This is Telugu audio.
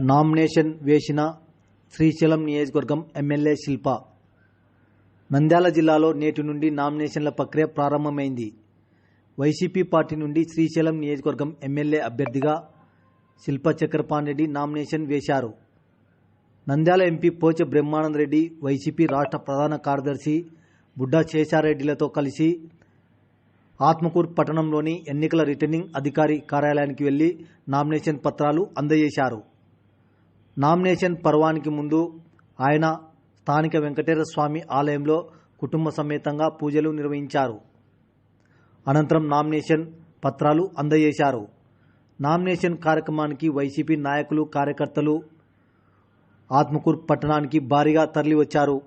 నామినేషన్ వేసిన శ్రీశైలం నియోజకవర్గం ఎమ్మెల్యే శిల్ప. నంద్యాల జిల్లాలో నేటి నుండి నామినేషన్ల ప్రక్రియ ప్రారంభమైంది. వైసీపీ పార్టీ నుండి శ్రీశైలం నియోజకవర్గం ఎమ్మెల్యే అభ్యర్థిగా శిల్ప చక్రపాణిరెడ్డి నామినేషన్ వేశారు. నంద్యాల ఎంపీ పోచ బ్రహ్మానంద రెడ్డి వైసీపీ రాష్ట్ర ప్రధాన కార్యదర్శి బుడ్డా శేషారెడ్డిలతో కలిసి ఆత్మకూరు పట్టణంలోని ఎన్నికల రిటర్నింగ్ అధికారి కార్యాలయానికి వెళ్ళి నామినేషన్ పత్రాలు అందజేశారు. నామినేషన్ పర్వానికి ముందు ఆయన స్థానిక వెంకటేశ్వర స్వామి ఆలయంలో కుటుంబ సమేతంగా పూజలు నిర్వహించారు. అనంతరం నామినేషన్ పత్రాలు అందజేశారు. నామినేషన్ కార్యక్రమానికి వైసీపీ నాయకులు కార్యకర్తలు ఆత్మకూరు పట్టణానికి భారీగా తరలివచ్చారు.